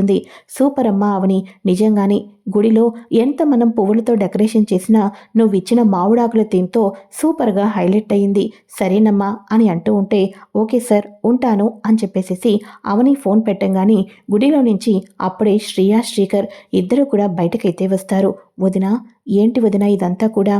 ఆలోచిస్తుంది సూపర్ అమ్మ అవని నిజంగానే గుడిలో ఎంత మనం పువ్వులతో డెకరేషన్ చేసినా నువ్వు ఇచ్చిన మామిడాకుల థీమ్తో సూపర్గా హైలైట్ అయ్యింది. సరేనమ్మా అని అంటూ ఉంటే ఓకే సార్ ఉంటాను అని చెప్పేసేసి అవని ఫోన్ పెట్టంగానే గుడిలో నుంచి అప్పుడే శ్రియా శ్రీకర్ ఇద్దరు కూడా బయటకైతే వస్తారు. వదిన ఏంటి వదిన ఇదంతా కూడా?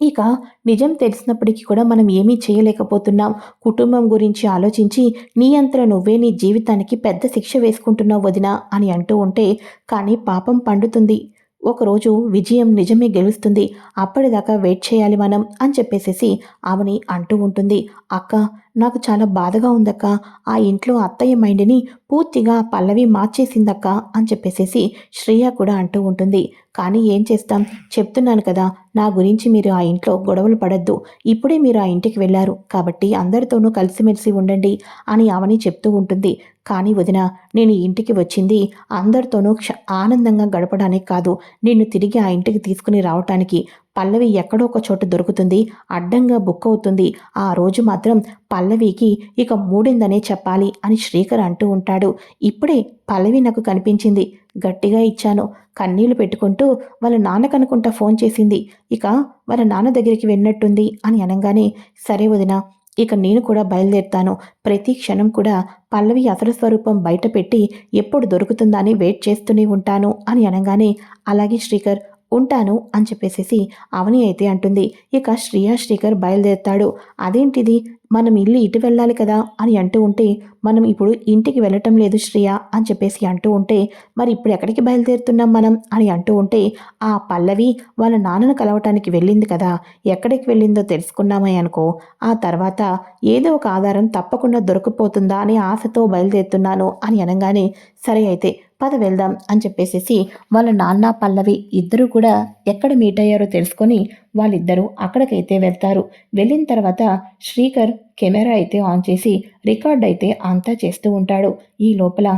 ఇక నిజం తెలిసినప్పటికీ కూడా మనం ఏమీ చేయలేకపోతున్నాం. కుటుంబం గురించి ఆలోచించి నీ అంతలో నువ్వే నీ జీవితానికి పెద్ద శిక్ష వేసుకుంటున్నావు వదినా అని అంటూ ఉంటే కానీ పాపం పండుతుంది. ఒకరోజు విజయం నిజమే గెలుస్తుంది. అప్పటిదాకా వెయిట్ చేయాలి మనం అని చెప్పేసేసి ఆమెని అంటూ ఉంటుంది. అక్క నాకు చాలా బాధగా ఉందక్క. ఆ ఇంట్లో అత్తయ్య మైండ్ని పూర్తిగా పల్లవి మార్చేసిందక్క అని చెప్పేసేసి శ్రేయ కూడా అంటూ ఉంటుంది. కానీ ఏం చేస్తాం? చెప్తున్నాను కదా నా గురించి మీరు ఆ ఇంట్లో గొడవలు పడద్దు. ఇప్పుడే మీరు ఆ ఇంటికి వెళ్ళారు. కాబట్టి అందరితోనూ కలిసిమెలిసి ఉండండి అని అవని చెప్తూ ఉంటుంది. కానీ వదిన నేను ఇంటికి వచ్చింది అందరితోనూ క్ష ఆనందంగా గడపడానికి కాదు. నిన్ను తిరిగి ఆ ఇంటికి తీసుకుని రావటానికి పల్లవి ఎక్కడో ఒక చోట దొరుకుతుంది అడ్డంగా బుక్ అవుతుంది. ఆ రోజు మాత్రం పల్లవికి ఇక మూడిందనే చెప్పాలి అని శ్రీకర్ అంటూ ఉంటాడు. ఇప్పుడే పల్లవి నాకు కనిపించింది. గట్టిగా ఇచ్చాను. కన్నీళ్ళు పెట్టుకుంటూ వాళ్ళ నాన్నకనుకుంటా ఫోన్ చేసింది. ఇక వాళ్ళ నాన్న దగ్గరికి వెళ్ళినట్టుంది అని అనగానే సరే వదిన ఇక నేను కూడా బయలుదేరుతాను. ప్రతి క్షణం కూడా పల్లవి అసలు స్వరూపం బయట పెట్టి ఎప్పుడు దొరుకుతుందా అని వెయిట్ చేస్తూనే ఉంటాను అని అనగానే అలాగే శ్రీకర్ ఉంటాను అని చెప్పేసేసి అవని అయితే అంటుంది. ఇక శ్రియా శ్రీకర్ బయలుదేరుతాడు. అదేంటిది? మనం ఇల్లు ఇటు వెళ్ళాలి కదా అని అంటూ ఉంటే మనం ఇప్పుడు ఇంటికి వెళ్ళటం లేదు శ్రియ అని చెప్పేసి అంటూ ఉంటే మరి ఇప్పుడు ఎక్కడికి బయలుదేరుతున్నాం మనం అని అంటూ ఉంటే ఆ పల్లవి వాళ్ళ నాన్నను కలవటానికి వెళ్ళింది కదా ఎక్కడికి వెళ్ళిందో తెలుసుకున్నామే అనుకో ఆ తర్వాత ఏదో ఒక ఆధారం తప్పకుండా దొరికిపోతుందా అనే ఆశతో బయలుదేరుతున్నాను అని అనగానే సరే అయితే పద వెళ్దాం అని చెప్పేసేసి వాళ్ళ నాన్న పల్లవి ఇద్దరూ కూడా ఎక్కడ మీట్ అయ్యారో తెలుసుకొని వాళ్ళిద్దరూ అక్కడికైతే వెళ్తారు. వెళ్ళిన తర్వాత శ్రీకర్ కెమెరా అయితే ఆన్ చేసి రికార్డ్ అయితే అంతా చేస్తూ ఉంటాడు. ఈ లోపల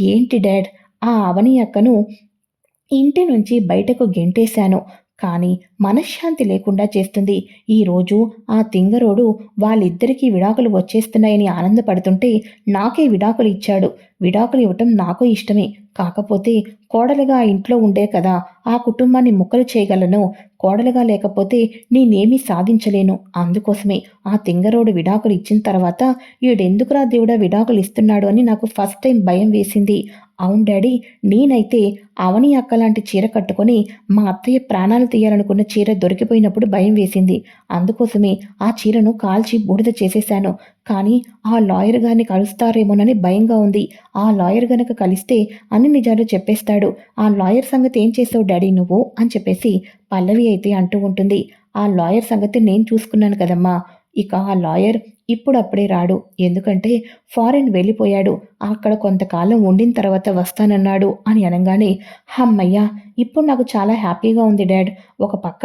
ఏంటి డాడ్? ఆ అవని అక్కను ఇంటి నుంచి బయటకు గెంటేశాను. కానీ మనశ్శాంతి లేకుండా చేస్తుంది. ఈరోజు ఆ తింగరోడు వాళ్ళిద్దరికీ విడాకులు వచ్చేస్తున్నాయని ఆనందపడుతుంటే నాకే విడాకులు ఇచ్చాడు. విడాకులు ఇవ్వటం నాకు ఇష్టమే. కాకపోతే కోడలుగా ఇంట్లో ఉండే కదా ఆ కుటుంబాన్ని ముక్కలు చేయగలను. కోడలుగా లేకపోతే నేనేమీ సాధించలేను. అందుకోసమే ఆ తింగరోడు విడాకులు ఇచ్చిన తర్వాత ఈడెందుకురా దేవుడా విడాకులు ఇస్తున్నాడు అని నాకు ఫస్ట్ టైం భయం వేసింది. అవును డాడీ నేనైతే అవని అక్కలాంటి చీర కట్టుకొని మా అత్తయ్య ప్రాణాలు తీయాలనుకున్న చీర దొరికిపోయినప్పుడు భయం వేసింది. అందుకోసమే ఆ చీరను కాల్చి బూడిద చేసేశాను. కానీ ఆ లాయర్ గారిని కలుస్తారేమోనని భయంగా ఉంది. ఆ లాయర్ గనక కలిస్తే అన్ని నిజాలు చెప్పేస్తాడు. ఆ లాయర్ సంగతి ఏం చేసావు డాడీ నువ్వు? అని చెప్పేసి పల్లవి అయితే అంటూ ఉంటుంది. ఆ లాయర్ సంగతి నేను చూసుకున్నాను కదమ్మా. ఇక ఆ లాయర్ ఇప్పుడు అప్పుడే రాడు. ఎందుకంటే ఫారెన్ వెళ్ళిపోయాడు. అక్కడ కొంతకాలం ఉండిన తర్వాత వస్తానన్నాడు అని అనగానే హమ్మయ్యా ఇప్పుడు నాకు చాలా హ్యాపీగా ఉంది డాడ్. ఒక పక్క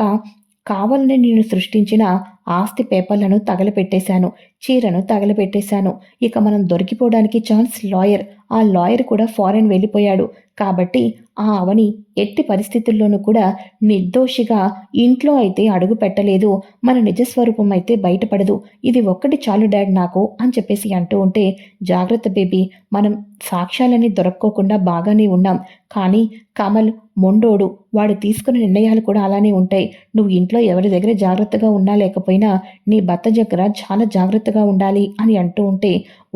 కావాలని నేను సృష్టించిన ఆస్తి పేపర్లను తగలపెట్టేశాను చీరను తగలపెట్టేశాను. ఇక మనం దొరికిపోవడానికి ఛాన్స్ లాయర్. ఆ లాయర్ కూడా ఫారెన్ వెళ్ళిపోయాడు. కాబట్టి ఆ అవని ఎట్టి పరిస్థితుల్లోనూ కూడా నిర్దోషిగా ఇంట్లో అయితే అడుగు పెట్టలేదు. మన నిజస్వరూపం అయితే బయటపడదు. ఇది ఒక్కటి చాలు డాడ్ నాకు అని చెప్పేసి అంటూ ఉంటే జాగ్రత్త బేబీ. మనం సాక్ష్యాలని దొరక్కోకుండా బాగానే ఉన్నాం. కానీ కమల్ మొండోడు. వాడు తీసుకున్న నిర్ణయాలు కూడా అలానే ఉంటాయి. నువ్వు ఇంట్లో ఎవరి దగ్గర జాగ్రత్తగా ఉన్నా లేకపోతే లేకపోయినా నీ భర్త దగ్గర చాలా జాగ్రత్తగా ఉండాలి అని అంటూ ఉంటే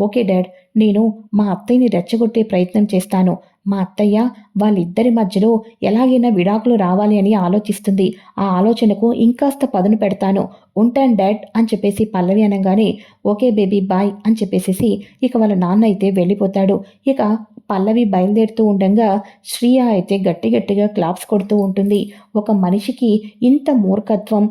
ఓకే డాడ్ నేను మా అత్తయ్యని రెచ్చగొట్టే ప్రయత్నం చేస్తాను. మా అత్తయ్య వాళ్ళిద్దరి మధ్యలో ఎలాగైనా విడాకులు రావాలి అని ఆలోచిస్తుంది. ఆ ఆలోచనకు ఇంకాస్త పదును పెడతాను. ఉంటాను డాడ్ అని చెప్పేసి పల్లవి అనగానే ఓకే బేబీ బాయ్ అని చెప్పేసి ఇక వాళ్ళ నాన్న అయితే వెళ్ళిపోతాడు. ఇక పల్లవి బయలుదేరుతూ ఉండగా శ్రీయ అయితే గట్టి గట్టిగా క్లాప్స్ కొడుతూ ఉంటుంది. ఒక మనిషికి ఇంత మూర్ఖత్వం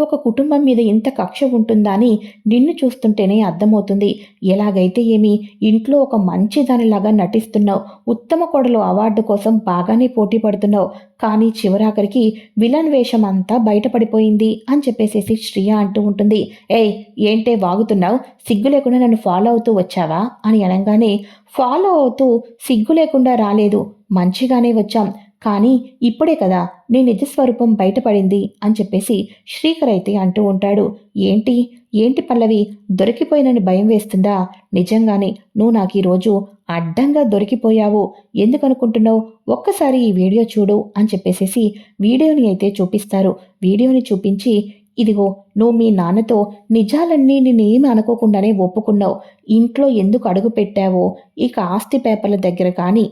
ఒక కుటుంబం మీద ఇంత కక్ష ఉంటుందా అని నిన్ను చూస్తుంటేనే అర్థమవుతుంది. ఎలాగైతే ఏమి ఇంట్లో ఒక మంచి దానిలాగా నటిస్తున్నావు. ఉత్తమ కొడలు అవార్డు కోసం బాగానే పోటీ పడుతున్నావు. కానీ చివరాఖరికి విలన్ వేషం అంతా బయటపడిపోయింది అని చెప్పేసేసి శ్రియ అంటూ ఉంటుంది. ఏయ్ ఏంటే వాగుతున్నావు? సిగ్గు లేకుండా నన్ను ఫాలో అవుతూ వచ్చావా? అని అనగానే ఫాలో అవుతూ సిగ్గు లేకుండా రాలేదు. మంచిగానే వచ్చాం. కానీ ఇప్పుడే కదా నీ నిజస్వరూపం బయటపడింది అని చెప్పేసి శ్రీకర్ అయితే అంటూ ఉంటాడు. ఏంటి? ఏంటి పల్లవి? దొరికిపోయినని భయం వేస్తుందా? నిజంగానే నువ్వు నాకు ఈరోజు అడ్డంగా దొరికిపోయావు. ఎందుకనుకుంటున్నావు ఒక్కసారి ఈ వీడియో చూడు అని చెప్పేసేసి వీడియోని అయితే చూపిస్తారు. వీడియోని చూపించి ఇదిగో నువ్వు మీ నాన్నతో నిజాలన్నీ నేనేమి అనుకోకుండానే ఒప్పుకున్నావు. ఇంట్లో ఎందుకు అడుగు పెట్టావో? ఇక ఆస్తి పేపర్ల దగ్గర కానీ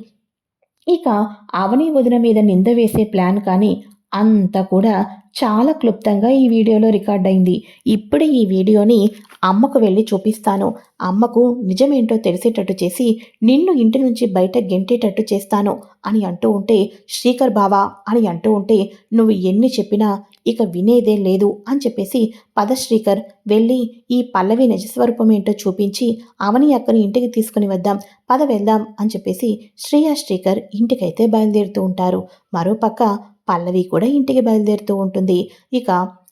ఇక అవని వదిన మీద నింద వేసే ప్లాన్ కానీ అంతా కూడా చాలా క్లుప్తంగా ఈ వీడియోలో రికార్డ్ అయింది. ఇప్పుడే ఈ వీడియోని అమ్మకు వెళ్ళి చూపిస్తాను. అమ్మకు నిజమేంటో తెలిసేటట్టు చేసి నిన్ను ఇంటి నుంచి బయట గెంటేటట్టు చేస్తాను అని అంటూ ఉంటే శ్రీకర్ బావా అని అంటూ ఉంటే నువ్వు ఎన్ని చెప్పినా ఇక వినేదే లేదు అని చెప్పేసి పద శ్రీకర్ వెళ్ళి ఈ పల్లవి నిజస్వరూపం ఏంటో చూపించి అవని అక్కని ఇంటికి తీసుకుని వద్దాం పద వెళ్దాం అని చెప్పేసి శ్రేయా శ్రీకర్ ఇంటికైతే బయలుదేరుతూ ఉంటారు. మరోపక్క పల్లవి కూడా ఇంటికి బయలుదేరుతూ ఉంటుంది. ఇక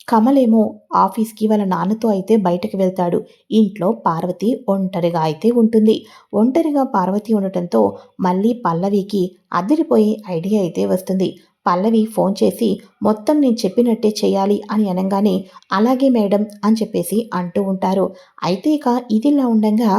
కమలేమో ఆఫీస్కి వాళ్ళ నాన్నతో అయితే బయటకు వెళ్తాడు. ఇంట్లో పార్వతి ఒంటరిగా అయితే ఉంటుంది. ఒంటరిగా పార్వతి ఉండటంతో మళ్ళీ పల్లవికి అదిరిపోయే ఐడియా అయితే వస్తుంది. పల్లవి ఫోన్ చేసి మొత్తం నేను చెప్పినట్టే చేయాలి అని అనగానే అలాగే మేడం అని చెప్పేసి అంటూ ఉంటారు. అయితే ఇక ఇదిలా ఉండగా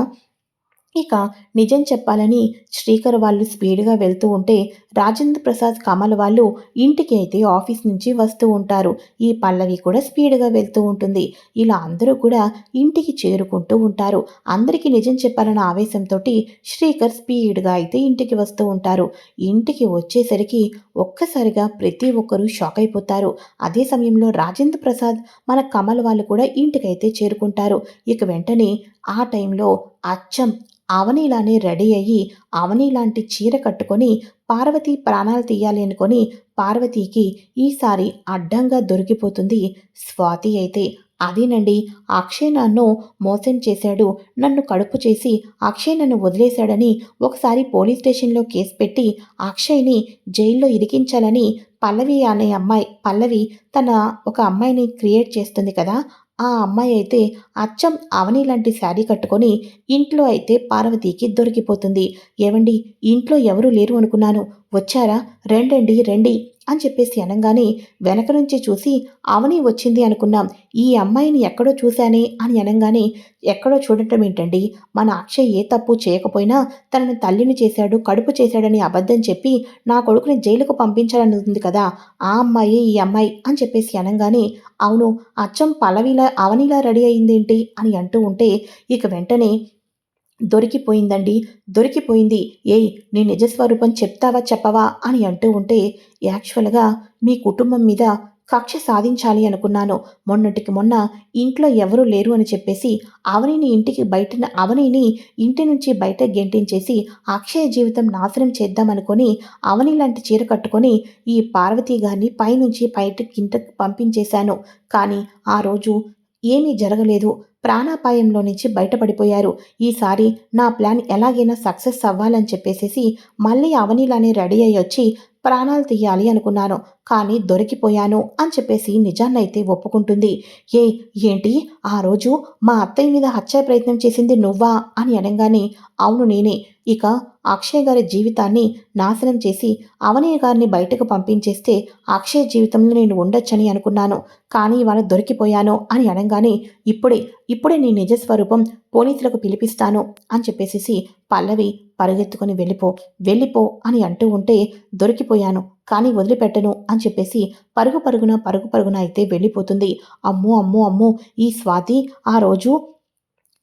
ఇక నిజం చెప్పాలని శ్రీకర్ వాళ్ళు స్పీడ్గా వెళ్తూ ఉంటే రాజేంద్ర ప్రసాద్ కమల్ వాళ్ళు ఇంటికి అయితే ఆఫీస్ నుంచి వస్తూ ఉంటారు. ఈ పల్లవి కూడా స్పీడ్గా వెళ్తూ ఉంటుంది. ఇలా అందరూ కూడా ఇంటికి చేరుకుంటూ ఉంటారు. అందరికీ నిజం చెప్పాలన్న ఆవేశంతో శ్రీకర్ స్పీడ్గా అయితే ఇంటికి వస్తూ ఉంటారు. ఇంటికి వచ్చేసరికి ఒక్కసారిగా ప్రతి ఒక్కరూ షాక్ అయిపోతారు. అదే సమయంలో రాజేంద్ర ప్రసాద్ మన కమల్ వాళ్ళు కూడా ఇంటికైతే చేరుకుంటారు. ఇక వెంటనే ఆ టైంలో అచ్చం అవనీలానే రెడీ అయ్యి అవనీలాంటి చీర కట్టుకొని పార్వతి ప్రాణాలు తీయాలి అనుకొని పార్వతీకి ఈసారి అడ్డంగా దొరికిపోతుంది. స్వాతి అయితే అదేనండి అక్షయ్ నన్ను మోసం చేశాడు. నన్ను కడుపు చేసి అక్షయ్ నన్ను వదిలేశాడని ఒకసారి పోలీస్ స్టేషన్లో కేసు పెట్టి అక్షయ్ని జైల్లో ఇరికించాలని పల్లవి అనే అమ్మాయి పల్లవి తన ఒక అమ్మాయిని క్రియేట్ చేస్తుంది కదా ఆ అమ్మాయి అయితే అచ్చం అవని లాంటి శారీ కట్టుకొని ఇంట్లో అయితే పార్వతీకి దొరికిపోతుంది. ఏవండి ఇంట్లో ఎవరూ లేరు అనుకున్నాను. వచ్చారా? రెండండి రండి. అని చెప్పేసి అనగానే వెనక నుంచి చూసి అవని వచ్చింది అనుకున్నాం. ఈ అమ్మాయిని ఎక్కడో చూశానే అని అనగానే ఎక్కడో చూడటం ఏంటండి? మన అక్షయ్ ఏ తప్పు చేయకపోయినా తనని తల్లిని చేశాడు కడుపు చేశాడని అబద్ధం చెప్పి నా కొడుకుని జైలుకు పంపించాలని ఉంది కదా ఆ అమ్మాయి ఈ అమ్మాయి అని చెప్పేసి అనగానే అవును అచ్చం పలవిలా అవనిలా రెడీ అయిందేంటి? అని అంటూ ఉంటే ఇక వెంటనే దొరికిపోయిందండి. దొరికిపోయింది. ఏయ్ నీ నిజస్వరూపం చెప్తావా చెప్పవా అని అంటూ ఉంటే యాక్చువల్గా మీ కుటుంబం మీద కక్ష సాధించాలి అనుకున్నాను. మొన్నటికి మొన్న ఇంట్లో ఎవరూ లేరు అని చెప్పేసి అవనిని ఇంటికి బయట అవనిని ఇంటి నుంచి బయట గెంటించేసి అక్షయ జీవితం నాశనం చేద్దామనుకొని అవని లాంటి చీర కట్టుకొని ఈ పార్వతీ గారిని పైనుంచి బయట కింటకు పంపించేశాను. కానీ ఆ రోజు ఏమీ జరగలేదు. ప్రాణాపాయంలో నుంచి బయటపడిపోయారు. ఈసారి నా ప్లాన్ ఎలాగైనా సక్సెస్ అవ్వాలని చెప్పేసేసి మళ్ళీ అవనీలానే రెడీ అయ్యి వచ్చి ప్రాణాలు తీయాలి అనుకున్నాను. కానీ దొరికిపోయాను అని చెప్పేసి నిజాన్నైతే ఒప్పుకుంటుంది. ఏ ఏంటి? ఆ రోజు మా అత్తయ్య మీద హత్య ప్రయత్నం చేసింది నువ్వా? అని అనగానే అవును నేనే. ఇక అక్షయ్ గారి జీవితాన్ని నాశనం చేసి అవనయ్య గారిని బయటకు పంపించేస్తే అక్షయ్ జీవితంలో నేను ఉండొచ్చని అనుకున్నాను. కానీ ఇవాళ దొరికిపోయాను అని అనగానే ఇప్పుడే ఇప్పుడే నీ నిజస్వరూపం పోలీసులకు పిలిపిస్తాను అని చెప్పేసి పల్లవి పరుగెత్తుకొని వెళ్ళిపో వెళ్ళిపో అని అంటూ ఉంటే దొరికిపోయాను. కానీ వదిలిపెట్టను అని చెప్పేసి పరుగు పరుగున పరుగు పరుగున అయితే వెళ్ళిపోతుంది. అమ్మో అమ్మో అమ్మో! ఈ స్వాతి ఆ రోజు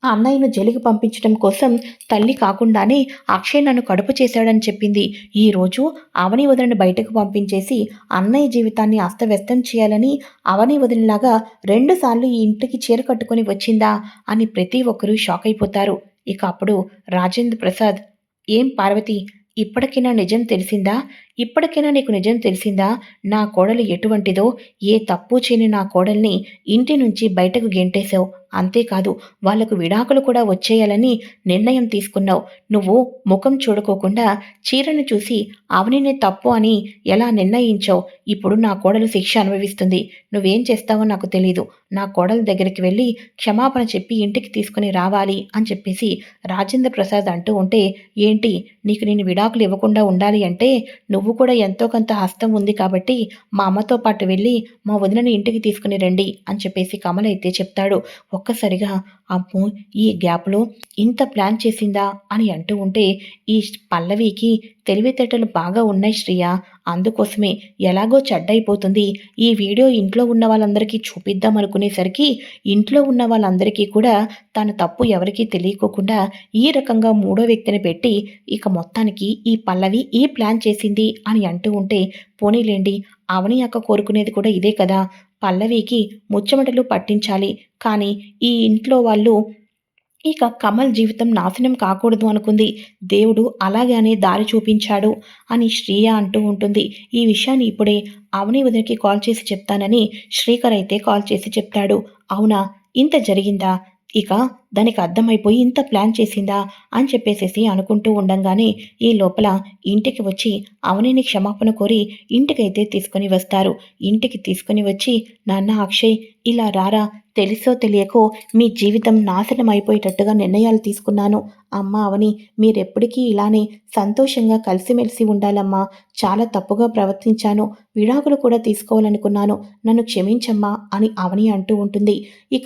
ఆ అన్నయ్యను జైలుకి పంపించడం కోసం తల్లి కాకుండానే అక్షయ్ నన్ను కడుపు చేశాడని చెప్పింది. ఈరోజు అవని వదిలిని బయటకు పంపించేసి అన్నయ్య జీవితాన్ని అస్తవ్యస్తం చేయాలని అవని వదిలిలాగా రెండుసార్లు ఈ ఇంటికి చీర కట్టుకొని వచ్చిందా అని ప్రతి ఒక్కరూ షాక్ అయిపోతారు. ఇక అప్పుడు రాజేంద్ర ప్రసాద్ ఏం పార్వతి ఇప్పటికైనా నిజం తెలిసిందా? ఇప్పటికైనా నీకు నిజం తెలిసిందా? నా కోడలు ఎటువంటిదో ఏ తప్పు చేయని నా కోడల్ని ఇంటి నుంచి బయటకు గెంటేశావు? అంతేకాదు వాళ్ళకు విడాకులు కూడా వచ్చేయాలని నిర్ణయం తీసుకున్నావు. నువ్వు ముఖం చూడుకోకుండా చీరను చూసి అవనినే తప్పు అని ఎలా నిర్ణయించావు? ఇప్పుడు నా కోడలు శిక్ష అనుభవిస్తుంది. నువ్వేం చేస్తావో నాకు తెలీదు. నా కోడల దగ్గరికి వెళ్ళి క్షమాపణ చెప్పి ఇంటికి తీసుకుని రావాలి అని చెప్పేసి రాజేంద్ర ప్రసాద్ అంటూ ఉంటే ఏంటి? నీకు నేను విడాకులు ఇవ్వకుండా ఉండాలి అంటే నువ్వు కూడా ఎంతో కొంత హస్తం ఉంది కాబట్టి మా అమ్మతో పాటు వెళ్ళి మా వదినని ఇంటికి తీసుకుని రండి అని చెప్పేసి కమల అయితే చెప్తాడు. ఒక్కసారిగా అమ్మో ఈ గ్యాప్లో ఇంత ప్లాన్ చేసిందా అని అంటూ ఉంటే ఈ పల్లవికి తెలివితేటలు బాగా ఉన్నాయి శ్రియ. అందుకోసమే ఎలాగో చెడ్డైపోతుంది. ఈ వీడియో ఇంట్లో ఉన్న వాళ్ళందరికీ చూపిద్దాం అనుకునేసరికి ఇంట్లో ఉన్న వాళ్ళందరికీ కూడా తన తప్పు ఎవరికీ తెలియకోకుండా ఈ రకంగా మూడో వ్యక్తిని పెట్టి ఇక మొత్తానికి ఈ పల్లవి ఈ ప్లాన్ చేసింది అని అంటూ ఉంటే పోనీలేండి అవని అక్క కోరుకునేది కూడా ఇదే కదా. పల్లవికి ముచ్చమటలు పట్టించాలి. కానీ ఈ ఇంట్లో వాళ్ళు ఇక కమల్ జీవితం నాశనం కాకూడదు అనుకుంది. దేవుడు అలాగానే దారి చూపించాడు అని శ్రీయ అంటూ ఉంటుంది. ఈ విషయాన్ని ఇప్పుడే అవని వదినకి కాల్ చేసి చెప్తానని శ్రీకర్ అయితే కాల్ చేసి చెప్తాడు. అవునా? ఇంత జరిగిందా? ఇక దానికి అర్థమైపోయి ఇంత ప్లాన్ చేసిందా అని చెప్పేసేసి అనుకుంటూ ఉండంగానే ఈ లోపల ఇంటికి వచ్చి అవనిని క్షమాపణ కోరి ఇంటికైతే తీసుకొని వస్తారు. ఇంటికి తీసుకొని వచ్చి నాన్న అక్షయ్ ఇలా రారా? తెలుసో తెలియకో మీ జీవితం నాశనం అయిపోయేటట్టుగా నిర్ణయాలు తీసుకున్నాను. అమ్మ అవని మీరెప్పటికీ ఇలానే సంతోషంగా కలిసిమెలిసి ఉండాలమ్మా. చాలా తప్పుగా ప్రవర్తించాను. విడాకులు కూడా తీసుకోవాలనుకున్నాను. నన్ను క్షమించమ్మా అని అవని అంటూ ఉంటుంది. ఇక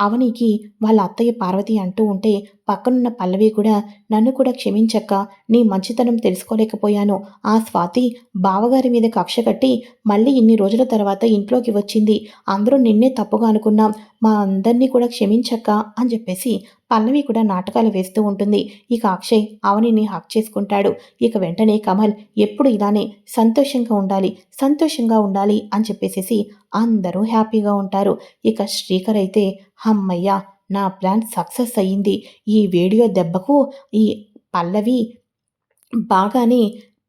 అవనికి వాళ్ళ అత్తయ్య పార్వతి అంటూ ఉంటే పక్కనున్న పల్లవి కూడా నన్ను కూడా క్షమించక్క. నీ మంచితనం తెలుసుకోలేకపోయాను. ఆ స్వాతి బావగారి మీద కక్ష కట్టి మళ్ళీ ఇన్ని రోజుల తర్వాత ఇంట్లోకి వచ్చింది. అందరూ నిన్నే తప్పుగా అనుకున్నాం. మా అందరినీ కూడా క్షమించక్క అని చెప్పేసి పల్లవి కూడా నాటకాలు వేస్తూ ఉంటుంది. ఇక అక్షయ్ అవనిని హక్ చేసుకుంటాడు. ఇక వెంటనే కమల్ ఎప్పుడు ఇలానే సంతోషంగా ఉండాలి సంతోషంగా ఉండాలి అని చెప్పేసేసి అందరూ హ్యాపీగా ఉంటారు. ఇక శ్రీకర్ అయితే హమ్మయ్య నా ప్లాన్ సక్సెస్ అయ్యింది. ఈ వీడియో దెబ్బకు ఈ పల్లవి బాగానే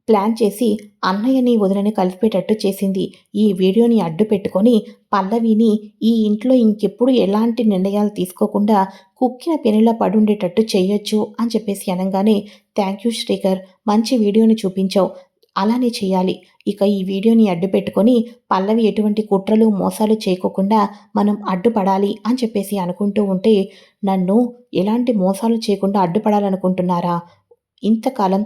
ప్లాన్ చేసి అన్నయ్యని వదిలని కలిపేటట్టు చేసింది. ఈ వీడియోని అడ్డు పెట్టుకొని పల్లవిని ఈ ఇంట్లో ఇంకెప్పుడు ఎలాంటి నిర్ణయాలు తీసుకోకుండా కుక్కిన పెనులా పడుండేటట్టు చేయొచ్చు అని చెప్పేసి అనగానే థ్యాంక్ యూ శ్రీకర్ మంచి వీడియోని చూపించావు. అలానే చేయాలి. ఇక ఈ వీడియోని అడ్డు పెట్టుకొని పల్లవి ఎటువంటి కుట్రలు మోసాలు చేయకోకుండా మనం అడ్డుపడాలి అని చెప్పేసి అనుకుంటూ ఉంటే నన్ను ఎలాంటి మోసాలు చేయకుండా అడ్డుపడాలనుకుంటున్నారా? ఇంతకాలం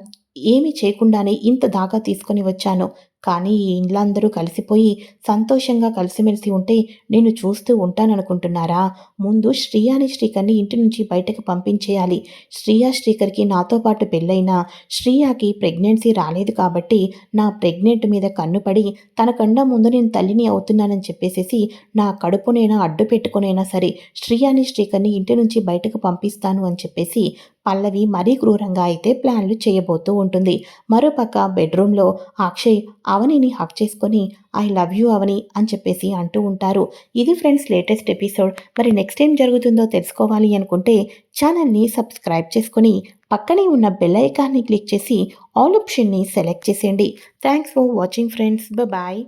ఏమీ చేయకుండానే ఇంత దాకా తీసుకొని వచ్చాను. కానీ ఈ ఇండ్లందరూ కలిసిపోయి సంతోషంగా కలిసిమెలిసి ఉంటే నేను చూస్తూ ఉంటాననుకుంటున్నారా? ముందు శ్రీయాని శ్రీకర్ని ఇంటి నుంచి బయటకు పంపించేయాలి. శ్రీయా శ్రీకర్కి నాతో పాటు పెళ్ళైనా శ్రీయాకి ప్రెగ్నెన్సీ రాలేదు కాబట్టి నా ప్రెగ్నెంట్ మీద కన్నుపడి తనకన్నా ముందు నేను తల్లిని అవుతున్నానని చెప్పేసేసి నా కడుపునైనా అడ్డు పెట్టుకునైనా సరే శ్రీయాని శ్రీకర్ని ఇంటి నుంచి బయటకు పంపిస్తాను అని చెప్పేసి పల్లవి మరీ క్రూరంగా అయితే ప్లాన్లు చేయబోతూ ఉంటుంది. మరోపక్క బెడ్రూమ్లో అక్షయ్ అవనిని హక్ చేసుకొని ఐ లవ్ యూ అవని అని చెప్పేసి అంటూ ఉంటారు. ఇది ఫ్రెండ్స్ లేటెస్ట్ ఎపిసోడ్. మరి నెక్స్ట్ ఏం జరుగుతుందో తెలుసుకోవాలి అనుకుంటే ఛానల్ని సబ్స్క్రైబ్ చేసుకొని పక్కనే ఉన్న బెల్ ఐకాన్ని క్లిక్ చేసి ఆల్ ఆప్షన్ని సెలెక్ట్ చేసేయండి. Thanks for watching friends. Bye